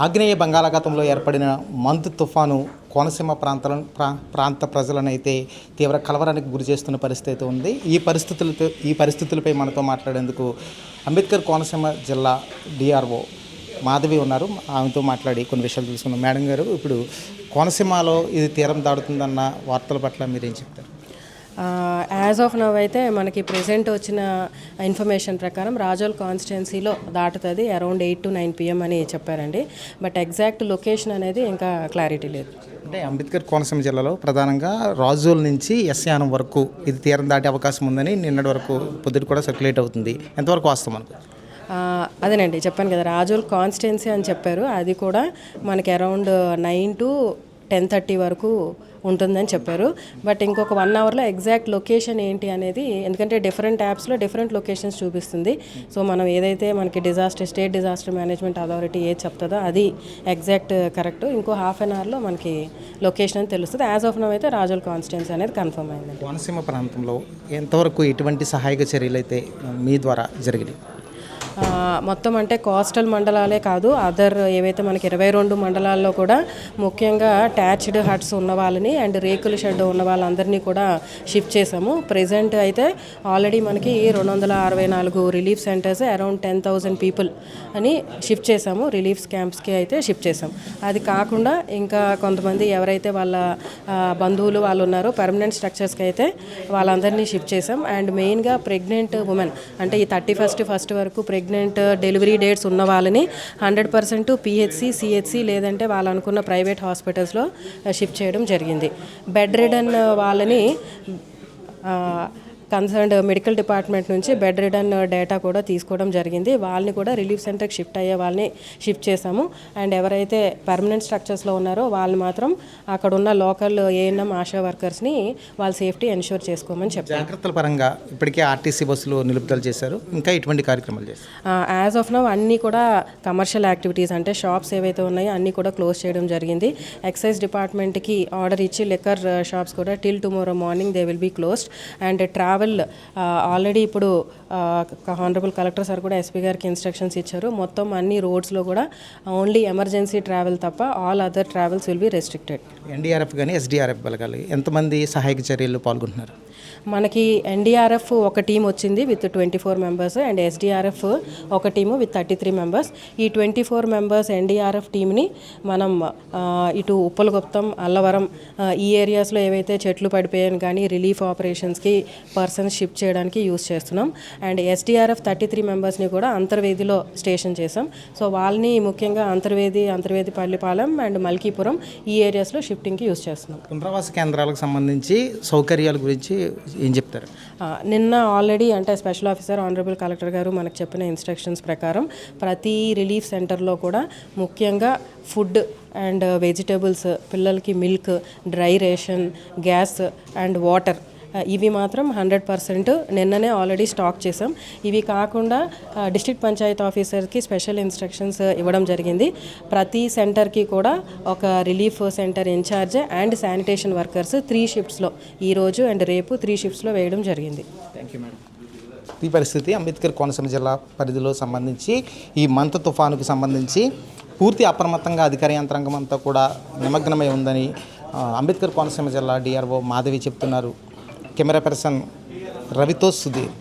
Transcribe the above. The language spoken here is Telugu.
ఆగ్నేయ బంగాళాఖాతంలో ఏర్పడిన మందు తుఫాను కోనసీమ ప్రాంతాల ప్రా ప్రాంత ప్రజలనైతే తీవ్ర కలవరానికి గురి చేస్తున్న పరిస్థితి ఉంది. ఈ పరిస్థితులతో ఈ పరిస్థితులపై మనతో మాట్లాడేందుకు అంబేద్కర్ కోనసీమ జిల్లా డిఆర్ఓ మాధవి ఉన్నారు. ఆమెతో మాట్లాడి కొన్ని విషయాలు తెలుసుకున్నాం మేడం గారు ఇప్పుడు కోనసీమలో ఇది తీరం దాడుతుందన్న వార్తల పట్ల మీరేం చెప్తారు? యాజ్ ఆఫ్ నవ్ అయితే మనకి ప్రెసెంట్ వచ్చిన ఇన్ఫర్మేషన్ ప్రకారం రాజోల్ కాన్స్టిట్యున్సీలో దాటుతుంది around eight to nine PM అని చెప్పారండి. బట్ ఎగ్జాక్ట్ లొకేషన్ అనేది ఇంకా క్లారిటీ లేదు. అంటే అంబేద్కర్ కోనసీమ జిల్లాలో ప్రధానంగా రాజోల్ నుంచి ఎస్యానం వరకు ఇది తీరం దాటే అవకాశం ఉందని నిన్నటి వరకు పొద్దుట కూడా సర్క్యులేట్ అవుతుంది. ఎంతవరకు వాస్తవం అనుకో ఆ, అదేనండి చెప్పాను కదా రాజోల్ కాన్స్టిట్యున్సీ అని చెప్పారు. అది కూడా మనకి around nine to ten thirty వరకు ఉంటుందని చెప్పారు. బట్ ఇంకొక వన్ అవర్లో ఎగ్జాక్ట్ లొకేషన్ ఏంటి అనేది ఎందుకంటే డిఫరెంట్ యాప్స్లో డిఫరెంట్ లొకేషన్స్ చూపిస్తుంది. సో మనం ఏదైతే మనకి disaster state disaster management authority ఏది చెప్తుందో అది ఎగ్జాక్ట్ కరెక్ట్. ఇంకో హాఫ్ అన్ అవర్లో మనకి లొకేషన్ అని తెలుస్తుంది. యాజ్ ఆఫ్ నవ్ అయితే రాజోల్ కాన్స్టిట్యున్సీ అనేది కన్ఫర్మ్ అయింది కోనసీమ ప్రాంతంలో ఎంతవరకు ఎటువంటి సహాయక చర్యలు అయితే మీ ద్వారా జరిగినాయి? మొత్తం అంటే కోస్టల్ మండలాలే కాదు అదర్ ఏవైతే మనకి ఇరవై రెండు మండలాల్లో కూడా ముఖ్యంగా ట్యాచ్డ్ హట్స్ ఉన్న వాళ్ళని అండ్ రేకుల షెడ్ ఉన్న వాళ్ళందరినీ కూడా షిఫ్ట్ చేసాము ప్రెసెంట్ అయితే ఆల్రెడీ మనకి రెండు వందల అరవై నాలుగు relief centres around ten thousand people అని షిఫ్ట్ చేసాము రిలీఫ్ క్యాంప్స్కి అయితే షిఫ్ట్ చేసాం అది కాకుండా ఇంకా కొంతమంది ఎవరైతే వాళ్ళ బంధువులు వాళ్ళు ఉన్నారో పర్మనెంట్ స్ట్రక్చర్స్కి అయితే వాళ్ళందరినీ షిఫ్ట్ చేసాం అండ్ మెయిన్గా ప్రెగ్నెంట్ ఉమెన్ అంటే ఈ థర్టీ ఫస్ట్ ఫస్ట్ వరకు ప్రెగ్నెంట్ ప్రెగ్నెంట్ డెలివరీ డేట్స్ ఉన్న వాళ్ళని హండ్రెడ్ పర్సెంట్ పిహెచ్సి సిహెచ్సి లేదంటే వాళ్ళు అనుకున్న ప్రైవేట్ హాస్పిటల్స్లో షిఫ్ట్ చేయడం జరిగింది. బెడ్ రిడన్ వాళ్ళని కన్సర్న్డ్ మెడికల్ డిపార్ట్మెంట్ నుంచి బెడ్ రిడన్ డేటా కూడా తీసుకోవడం జరిగింది. వాళ్ళని కూడా రిలీఫ్ సెంటర్కి షిఫ్ట్ అయ్యే వాళ్ళని షిఫ్ట్ చేశాము. అండ్ ఎవరైతే పర్మనెంట్ స్ట్రక్చర్స్లో ఉన్నారో వాళ్ళు మాత్రం అక్కడ ఉన్న లోకల్ ఏఎన్ఎం ఆశా వర్కర్స్ని వాళ్ళ సేఫ్టీ ఎన్షూర్ చేసుకోమని చెప్పారు. జాగ్రత్తల పరంగా ఇప్పటికే ఆర్టీసీ బస్సులు నిలుపుదల చేశారు. ఇంకా ఇటువంటి కార్యక్రమాలు చేస్తారు యాజ్ ఆఫ్ నవ్ అన్నీ కూడా కమర్షియల్ యాక్టివిటీస్ అంటే షాప్స్ ఏవైతే ఉన్నాయో అన్నీ కూడా క్లోజ్ చేయడం జరిగింది. ఎక్సైజ్ డిపార్ట్మెంట్కి ఆర్డర్ ఇచ్చి లిక్కర్ షాప్స్ కూడా till tomorrow morning they will be closed and travel already ఇప్పుడు హానరబుల్ కలెక్టర్ సార్ కూడా ఎస్పీ గారికి ఇన్స్ట్రక్షన్స్ ఇచ్చారు. మొత్తం అన్ని రోడ్స్లో కూడా ఓన్లీ ఎమర్జెన్సీ ట్రావెల్ తప్ప all other travels will be restricted. NDRF కానీ ఎస్డీఆర్ఎఫ్ బలగాలి ఎంతమంది సహాయక చర్యల్లో పాల్గొంటున్నారు? మనకి ఎన్డీఆర్ఎఫ్ ఒక టీం వచ్చింది with twenty four members and SDRF ఒక team with thirty three members. ఈ ట్వంటీ ఫోర్ మెంబర్స్ ఎన్డీఆర్ఎఫ్ టీమ్ని మనం ఇటు ఉప్పలగుప్తం అల్లవరం ఈ ఏరియాస్లో ఏవైతే చెట్లు పడిపోయాయని కానీ రిలీఫ్ ఆపరేషన్స్కి పర్సన్స్ షిఫ్ట్ చేయడానికి యూస్ చేస్తున్నాం. అండ్ ఎస్డీఆర్ఎఫ్ థర్టీ త్రీ మెంబర్స్ని కూడా అంతర్వేదిలో స్టేషన్ చేసాం సో వాళ్ళని ముఖ్యంగా అంతర్వేది అంతర్వేది పల్లిపాలెం అండ్ మల్కీపురం ఈ ఏరియాస్లో షిఫ్టింగ్కి యూస్ చేస్తున్నాం. పునరావాస కేంద్రాలకు సంబంధించి సౌకర్యాల గురించి ఏం చెప్తారు? నిన్న ఆల్రెడీ అంటే స్పెషల్ ఆఫీసర్ ఆనరబుల్ కలెక్టర్ గారు మనకు చెప్పిన ఇన్స్ట్రక్షన్స్ ప్రకారం ప్రతి రిలీఫ్ సెంటర్లో కూడా ముఖ్యంగా ఫుడ్ అండ్ వెజిటేబుల్స్ పిల్లలకి milk dry ration gas and water ఇవి మాత్రం హండ్రెడ్ పర్సెంట్ నిన్ననే ఆల్రెడీ స్టాక్ చేసాం ఇవి కాకుండా డిస్ట్రిక్ట్ పంచాయత్ ఆఫీసర్కి స్పెషల్ ఇన్స్ట్రక్షన్స్ ఇవ్వడం జరిగింది. ప్రతి సెంటర్కి కూడా ఒక relief centre incharge and sanitation workers three షిఫ్ట్స్లో ఈరోజు అండ్ రేపు త్రీ షిఫ్ట్స్లో వేయడం జరిగింది. థ్యాంక్ యూ మేడం ఈ పరిస్థితి అంబేద్కర్ కోనసీమ జిల్లా పరిధిలో సంబంధించి ఈ మంతు తుఫానుకు సంబంధించి పూర్తి అప్రమత్తంగా అధికార యంత్రాంగం అంతా కూడా నిమగ్నమై ఉందని అంబేద్కర్ కోనసీమ జిల్లా డిఆర్ఓ మాధవి చెప్తున్నారు. కెమెరా పర్సన్ రవితో సుధీర్.